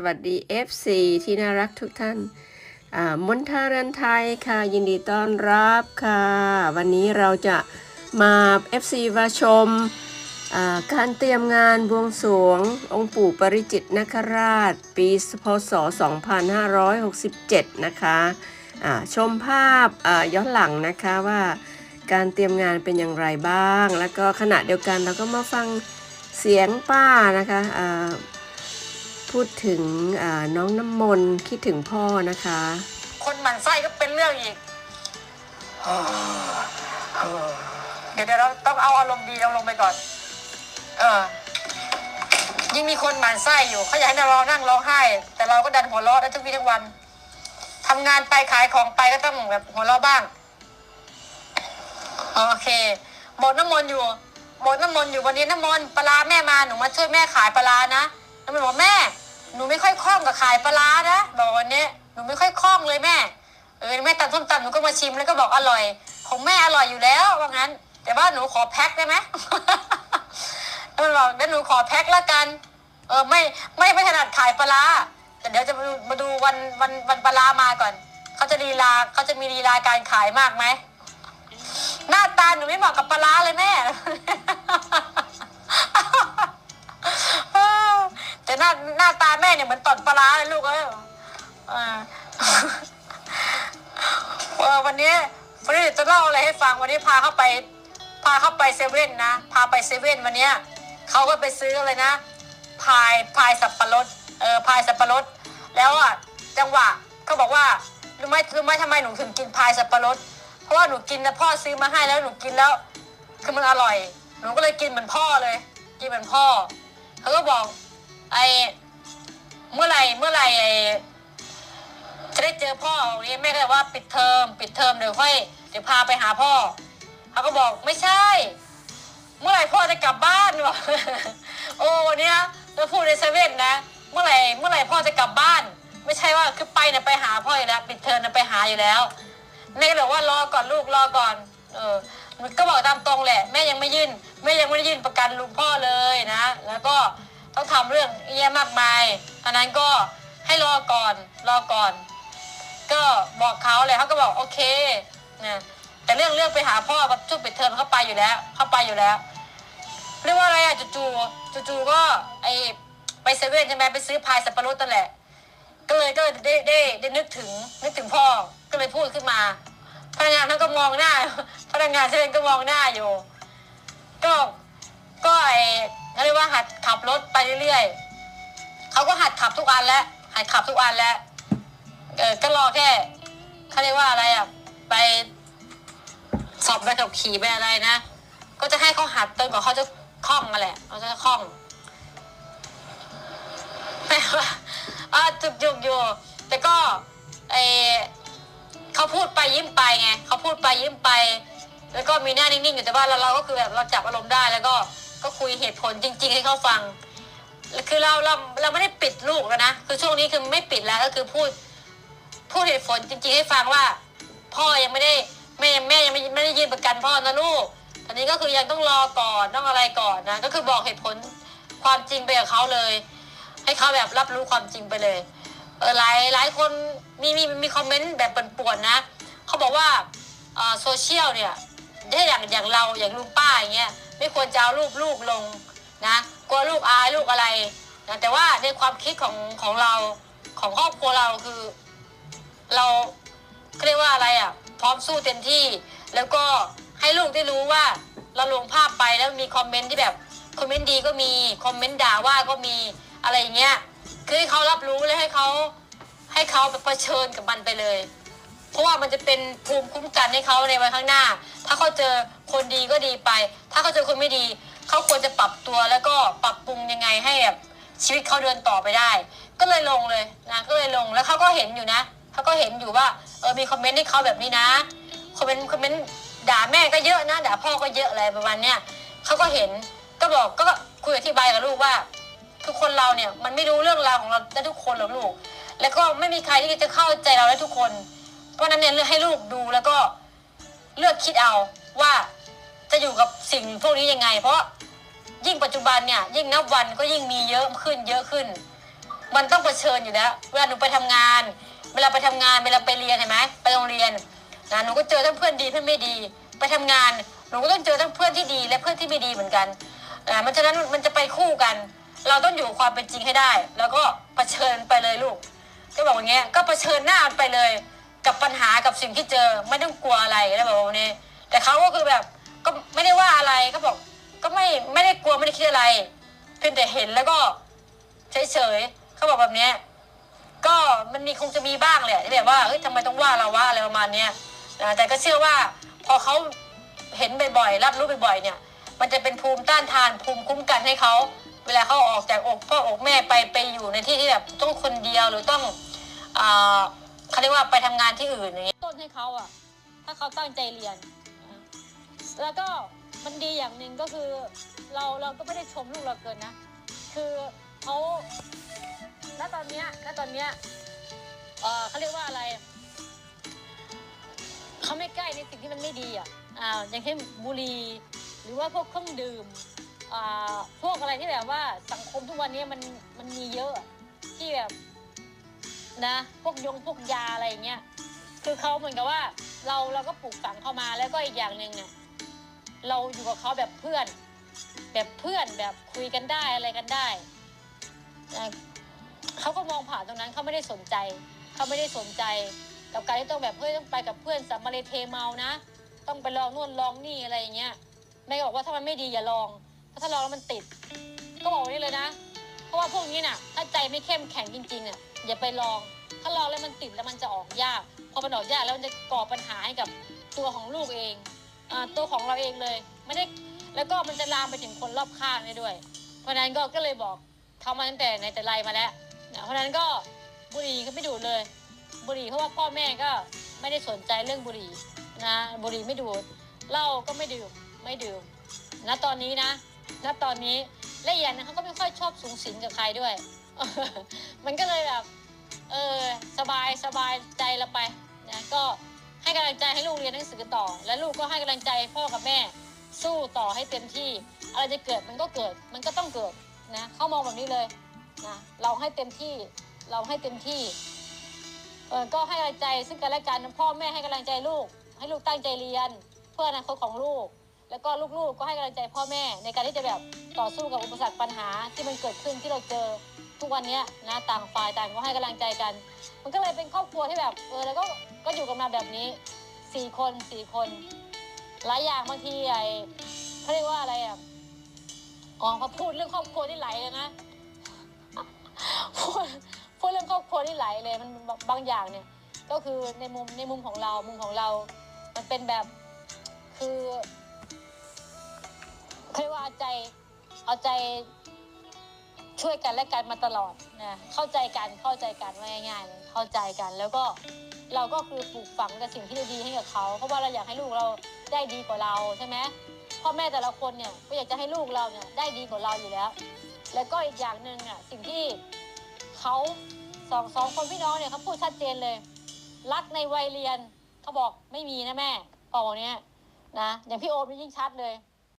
สวัสดี FC ที่น่ารักทุกท่านมนทารันไทยค่ะ ยินดีต้อนรับค่ะ วันนี้เราจะมา FC มาชมการเตรียมงานบวงสรวง องค์ปู่ปริจิตรนคราช ปีพศ 2567 นะคะอ่าชมภาพย้อนหลังนะคะว่าการเตรียมงานเป็นอย่างไรบ้าง แล้วก็ขณะเดียวกันเราก็มาฟังเสียงป้านะคะ พูดถึงน้องน้ำมนต์คิดถึงพ่อนะคะ คนหมั่นไส้ก็เป็นเรื่องอีกเดี๋ยวเราต้องเอาอารมณ์ดีเราลงไปก่อน เออ ยิ่งมีคนหมั่นไส้อยู่เขาอยากให้เรานั่งร้องไห้ แต่เราก็ดันหัวเราะได้ทุกวี่ทุกวันทำงานไปขายของไปก็ต้องแบบหัวเราะบ้าง โอเคหมดน้ำมนต์อยู่หมดน้ำมนต์อยู่วันนี้น้ำมนต์ปลาแม่มาหนูมาช่วยแม่ขายปลานะ น้ำมนต์บอกแม่ หนูไม่ค่อยคล่องกับขายปลาร้านะบอกวันนี้หนูไม่ค่อยคล่องเลยแม่เออแม่ตำส้มตำหนูก็มาชิมแล้วก็บอกอร่อย ของแม่อร่อยอยู่แล้วว่างั้น แต่ว่าหนูขอแพ็คได้ไหมแล้วมันบอกเดี๋ยวหนูขอแพ็คละกัน เออไม่ไม่ไม่ถนัดขายปลาร้าแต่เดี๋ยวจะมาดูมาดูวันวันวันปลาร้ามาก่อนเขาจะลีลาเขาจะมีลีลาการขายมากไหมหน้าตาหนูไม่เหมาะกับปลาร้าเลยแม่าหน้าตาแม่เนี่ยเหมือนตอนปลาเลยลูกเอ้ยเอเออวันนี้วันนี้จะเล่าอะไรให้ฟังวันนี้พาเข้าไป พาเข้าไปเซเว่นนะพาไปเซเว่นวันนี้เขาก็ไปซื้ออะไรนะพายพายสับปะรดเออพายสับปะรด แล้วอะจังหวะเขาบอกว่ารู้ไหมรู้ไหมทำไมหนูถึงกินพายสับปะรด เพราะว่าหนูกินนะพ่อซื้อมาให้แล้วหนูกินแล้ว คือมันอร่อย หนูก็เลยกินเหมือนพ่อเลย กินเหมือนพ่อเขาก็บอก ไอเมื่อไหร่เมื่อไหร่ไอจะได้เจอพ่อวันนี้แม่ก็เลยว่าปิดเทอมปิดเทอมเดี๋ยวค่อยเดี๋ยวพาไปหาพ่อเขาก็บอกไม่ใช่ เมื่อไหร่พ่อจะกลับบ้านวะโอ้วันเนี้ยเราพูดในเซเว่นนะ เมื่อไหร่เมื่อไหร่พ่อจะกลับบ้าน ไม่ใช่ว่าคือไปเนี่ยไปหาพ่ออยู่แล้วปิดเทอมเนี่ยไปหาอยู่แล้วแม่ก็เลยว่ารอก่อนลูกรอก่อน เออมันก็บอกตามตรงแหละ แม่ยังไม่ยื่นแม่ยังไม่ได้ยื่นประกันลุงพ่อเลยนะ แล้วก็ ทำเรื่องเยอะมากมายอันนั้นก็ให้รอก่อนรอก่อน ก็บอกเขาเลยเขาก็บอกโอเคนะแต่เรื่องเรื่องไปหาพ่อแบบช่วงปิดเทอมเขาไปอยู่แล้วเขาไปอยู่แล้ว เรียกว่าอะไรอะจู่ๆจู่ๆก็ไอไปเซเว่นใช่ไหมไปซื้อพายสับปะรดนั่นแหละ ก็เลยก็ได้ได้ได้นึกถึงนึกถึงพ่อก็เลยพูดขึ้นมา พนักงานเขานก็มองหน้า พนักงานเซเว่นก็มองหน้าอยู่ ก็ก็ไอ เขาเรียกว่าหัดขับรถไปเรื่อยๆเขาก็หัดขับทุกอันแล้วหัดขับทุกอันแล้วเออก็รอแค่เขาเรียกว่าอะไรอะ ไปสอบใบขับขี่ไปอะไรนะ ก็จะให้เขาหัดจนกว่าเขาจะคล่องมาแหละเขาจะคล่องแม่ว่าอ่าจุกจุกอยู่แต่ก็ไอเขาพูดไปยิ้มไปไงเขาพูดไปยิ้มไป แล้วก็มีหน้านิ่งๆอยู่แต่ว่าเราเราก็คือแบบเราจับอารมณ์ได้แล้วก็ ก็คุยเหตุผลจริง ๆ ให้เขาฟัง คือเราเราเราไม่ได้ปิดลูกแล้วนะ คือช่วงนี้คือไม่ปิดแล้วก็คือพูดพูดเหตุผลจริง ๆ ให้ฟังว่า พ่อยังไม่ได้แม่แม่ยังไม่ไม่ได้ยื่นประกันพ่อนะลูกตอนนี้ก็คือยังต้องรอก่อนต้องอะไรก่อนนะ ก็คือบอกเหตุผลความจริงไปกับเขาเลย ให้เขาแบบรับรู้ความจริงไปเลย เออหลายหลายคนมีมีมีคอมเมนต์แบบป่วนๆนะเขาบอกว่าโซเชียลเนี่ยถ้าอย่างอย่างเราอย่างลุงป้าอย่างเงี้ย ไม่ควรจะเอารูปลูกลงนะกลัวลูกอายลูกอะไรนะแต่ว่าในความคิดของของเราของครอบครัวเราคือ เราเรียกว่าอะไรอะ พร้อมสู้เต็มที่ แล้วก็ให้ลูกได้รู้ว่าเราลงภาพไปแล้วมีคอมเมนต์ที่แบบคอมเมนต์ดีก็มีคอมเมนต์ด่าว่าก็มีอะไรอย่างเงี้ยคือให้เขารับรู้และให้เขาให้เขาแบบเผชิญกับมันไปเลย เพราะว่ามันจะเป็นภูมิคุ้มกันให้เขาในวันข้างหน้า ถ้าเขาเจอคนดีก็ดีไป ถ้าเขาเจอคนไม่ดี เขาควรจะปรับตัวแล้วก็ปรับปรุงยังไงให้แบบชีวิตเขาเดินต่อไปได้ ก็เลยลงเลยนะก็เลยลงแล้วเขาก็เห็นอยู่นะเขาก็เห็นอยู่ว่าเออมีคอมเมนต์ให้เขาแบบนี้นะคอมเมนต์คอมเมนต์ด่าแม่ก็เยอะนะด่าพ่อก็เยอะอะไรประมาณเนี้ยเขาก็เห็นก็บอกก็คุยอธิบายกับลูกว่าทุกคนเราเนี่ยมันไม่รู้เรื่องราวของเราได้ทุกคนหรอกลูก แล้วก็ไม่มีใครที่จะเข้าใจเราได้ทุกคน เพราะฉะนั้นเนี่ยเลือกให้ลูกดูแล้วก็เลือกคิดเอาว่า จะอยู่กับสิ่งพวกนี้ยังไง เพราะยิ่งปัจจุบันเนี่ยยิ่งนับวันก็ยิ่งมีเยอะขึ้นเยอะขึ้น มันต้องเผชิญอยู่แล้วเวลาหนูไปทำงาน เวลาไปทำงานเวลาไปเรียนเห็นไหมไปโรงเรียนนะหนูก็เจอทั้งเพื่อนดีเพื่อนไม่ดี ไปทำงานหนูก็ต้องเจอทั้งเพื่อนที่ดีและเพื่อนที่ไม่ดีเหมือนกันอ่ามันฉะนั้นมันจะไปคู่กัน เราต้องอยู่ความเป็นจริงให้ได้ แล้วก็เผชิญไปเลยลูกก็บอกอย่างเงี้ยก็เผชิญหน้าไปเลย กับปัญหากับสิ่งที่เจอไม่ต้องกลัวอะไรแล้วบอกว่านี้แต่เขาก็คือแบบ ก็ไม่ได้ว่าอะไรก็บอก ก็ไม่ไม่ได้กลัวไม่ได้คิดอะไรเพียงแต่เห็นแล้วก็เฉยๆเขาบอกแบบเนี้ยก็มันมีคงจะมีบ้างแหละที่แบบว่าเฮ้ยทำไมต้องว่าเราว่าอะไรประมาณเนี้ยนะแต่ก็เชื่อว่า พอเขาเห็นบ่อยๆรับรู้บ่อยๆเนี่ย มันจะเป็นภูมิต้านทานภูมิคุ้มกันให้เขาเวลาเขาออกจากอกพ่ออกแม่ไปไปอยู่ในที่ที่แบบต้องคนเดียวหรือต้องอ่าเขาเรียกว่าไปทำงานที่อื่นอย่างเงี้ยต้นให้เขาอะ ถ้าเขาตั้งใจเรียน แล้วก็มันดีอย่างหนึ่งก็คือเราเราก็ไม่ได้ชมลูกเราเกินนะ คือเขาณตอนเนี้ยณตอนเนี้ยเออเขาเรียกว่าอะไร เขาไม่ใกล้ในสิ่งที่มันไม่ดีอะอ่าอย่างเช่นบุหรี่หรือว่าพวกเครื่องดื่มอ่าพวกอะไรที่แบบว่าสังคมทุกวันนี้มันมันมีเยอะที่แบบนะพวกยงพวกยาอะไรอย่างเงี้ยคือเขาเหมือนกับว่าเราเราก็ปลูกฝังเข้ามาแล้วก็อีกอย่างหนึ่งเนี่ย เราอยู่กับเขาแบบเพื่อน แบบเพื่อนแบบคุยกันได้อะไรกันได้เขาก็มองผ่านตรงนั้นเขาไม่ได้สนใจเขาไม่ได้สนใจ กับการที่ต้องแบบเฮ้ยต้องไปกับเพื่อนสัมมาเลเทเมานะ ต้องไปลองนู่นลองนี่อะไรอย่างเงี้ยแม่ก็บอกว่าถ้ามันไม่ดีอย่าลองเพราะถ้าลองแล้วมันติด ก็บอกไว้นี่เลยนะ เพราะว่าพวกนี้น่ะ ถ้าใจไม่เข้มแข็งจริงๆอะอย่าไปลอง ถ้าลองแล้วมันติดแล้วมันจะออกยาก พอมันออกยากแล้วมันจะก่อปัญหาให้กับตัวของลูกเอง ตัวของเราเองเลย ไม่ได้แล้วก็มันจะลามไปถึงคนรอบข้างได้ด้วย เพราะนั้นก็ก็เลยบอกทำมาตั้งแต่ในแต่ไรมาแล้วนะเพราะนั้นก็บุหรี่ก็ไม่ดูดเลย บุหรี่เพราะว่าพ่อแม่ก็ไม่ได้สนใจเรื่องบุหรี่นะบุหรี่ไม่ดูดเหล้าก็ไม่ดื่มไม่ดื่มณตอนนี้นะณตอนนี้และอย่างนึงเขาก็ไม่ค่อยชอบสูงสิงกับใครด้วย มันก็เลยแบบเออสบายสบายใจเราไปนะก็ ให้กำลังใจให้ลูกเรียนหนังสือต่อ และลูกก็ให้กำลังใจพ่อกับแม่ สู้ต่อให้เต็มที่ อะไรจะเกิดมันก็เกิด มันก็ต้องเกิดนะเขามองแบบนี้เลยนะเราให้เต็มที่เราให้เต็มที่เออก็ให้กำลังใจซึ่งกันและกันพ่อแม่ให้กำลังใจลูก ให้ลูกตั้งใจเรียน เพื่ออนาคตของลูก แล้วก็ลูกๆก็ให้กำลังใจพ่อแม่ในการที่จะแบบต่อสู้กับอุปสรรคปัญหาที่มันเกิดขึ้นที่เราเจอทุกวันนี้นะต่างฝ่ายต่างก็ให้กำลังใจกัน มันก็เลยเป็นครอบครัวที่แบบเออแล้วก็ ก็อยู่กันมาแบบนี้สี่คนสี่คน หลายอย่างบางทีไอ้เขาเรียกว่าอะไรอะอ๋อพอพูดเรื่องครอบครัวที่ไหลเลยนะพูดพูดเรื่องครอบครัวที่ไหลเลยมันบางอย่างเนี่ย ก็คือในมุมในมุมของเรามุมของเรา มันเป็นแบบคือเขาเรียกว่าเอาใจเอาใจช่วยกันและกันมาตลอดนะเข้าใจกันเข้าใจกันว่าง่ายๆเลยเข้าใจกันแล้วก็ เราก็คือปลูกฝังแต่สิ่งที่ดีๆให้กับเขา เพราะว่าเราอยากให้ลูกเราได้ดีกว่าเราใช่ไหมพ่อแม่แต่ละคนเนี่ยก็อยากจะให้ลูกเราเนี่ยได้ดีกว่าเราอยู่แล้ว แล้วก็อีกอย่างหนึ่งอะสิ่งที่เขาสองสองคนพี่น้องเนี่ยเขาพูดชัดเจนเลย รักในวัยเรียนเขาบอกไม่มีนะแม่บอเนี้ยนะอย่างพี่โอมนี่ยิ่งชัดเลย